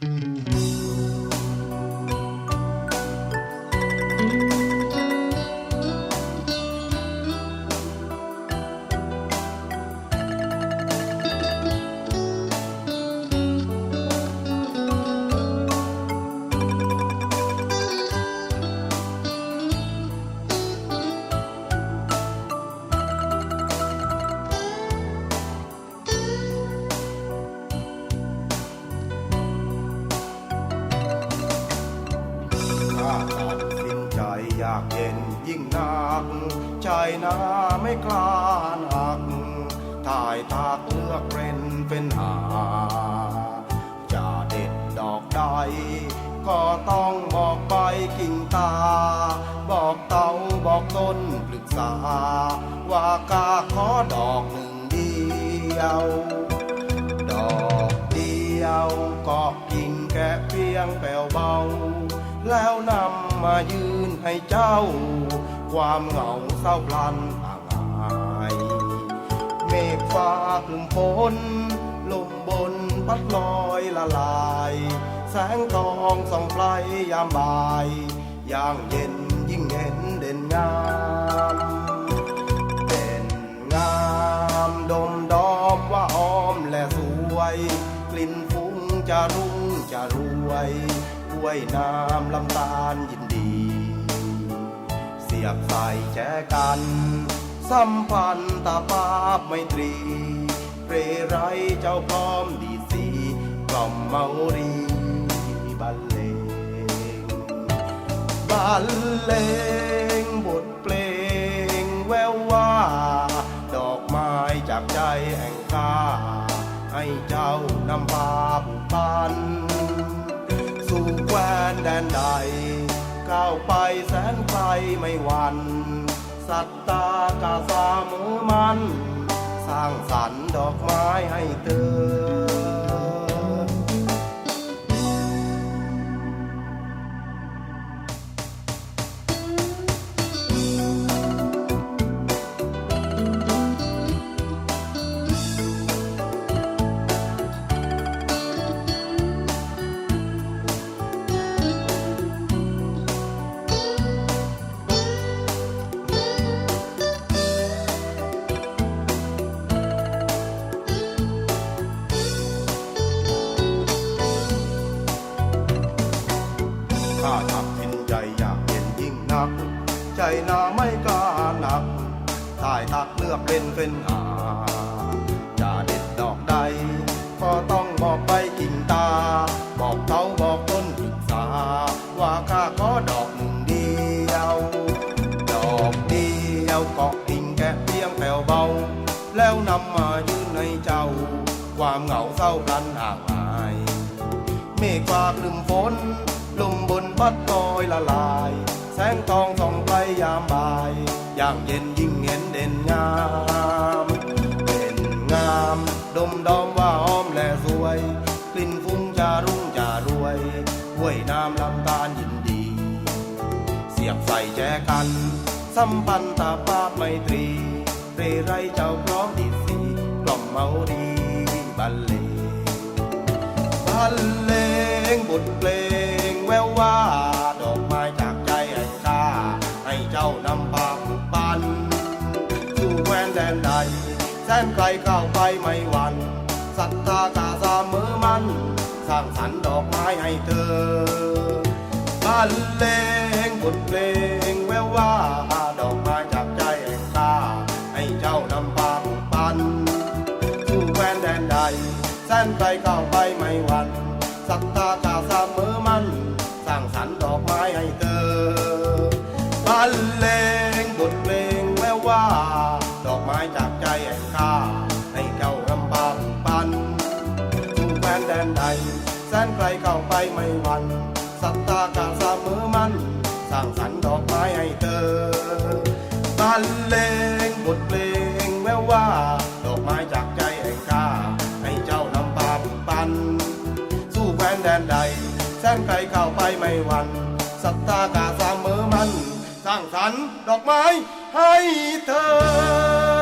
ถ้ากเย็นยิ่งหนัก ใจนาไม่กล้าหนักถ่ายทากเลือกเร้นเป็นหา จะเด็ดดอกใด ก็ต้องบอกใบกิ่งตา บอกเตาบอกต้นปรึกษา ว่ากาขอดอกหนึ่งเดียว ดอกเดียวก็กิ่งแค่เพียงแผ่วเบา แล้วนำมายืนให้เจ้า ความเหงาเศร้าพลันห่างาย เมฆฟ้าคลึมฝนลมบนพัดลอยละลาย แสงทองส่องไฟยามบ่ายย่างเย็นยิ่งเห็นเด่นงามเป็นงามดมดอมว่าออมและสวย กลิ่นฟุ้งจะรุ่งจะรวย กล้วยน้ำลำตาลยินดี เสียบใส่แจกัน สัมพันธ์ตาภาพไมตรี เรไรเจ้าพร้อมดีสีกล่อมเมารีบรรเลงบรรเลงบทเพลงแววว่า ดอกไม้จากใจแห่งข้าให้เจ้านำพาผูกพัน แดนใด ก้าวไปแสนไกลไม่หวันสัตตากาสามือมัน สร้างสรรค์ดอกไม้ให้เธอ นัก ใจนาไม่กล้าหนักถ่ายทักเลือกเป็นเป็นหาจะเด็ดดอกใด ก็ต้องบอกไปกิ่งตา บอกเขาบอกต้นปรึกษา ว่าข้าขอดอกหนึ่งเดียว ดอกเดียวเกาะกิ่งแค่เพียงแผ่วเบา แล้วนำมายืนให้เจ้า ความเหงาเศร้าพลันห่างหายเมฆฟ้าคลึมฝนลมบนพัดลอยละลาย สงทองส่องไปยามบ่ายย่างเย็นยิ่งเห็นเด่นงาม เด่นงาม ดมดอมว่าหอมและสวย กลิ่นฟุ้งจะรุ่งจะรวยห้วยน้ำลำตาลยินดี เสียบใส่แจกัน สัมพันธภาพไมตรี เรไรเจ้าพร้อมดีสีกล่อมเมาดีบรรเลงบรรเลงบทเพลง สนไกลก้าวไปไม่หวันศรัทธากาสามือมัน สร้างสรรค์ดอกไม้ให้เธอบรรเลงบทเพลงแววว่าดอกไม้จากใจแห่งข้าให้เจ้านำพาผูกพันสู่แคว้นแดนใดแสนไกลก้าวไปไม่หวันศรัทธากาสามือมัน สร้างสรรค์ดอกไม้ให้เธอ แสนไกลเข้าไปไม่หวันศรัทธากาสามมือมัน สร้างสรรค์ดอกไม้ให้เธอ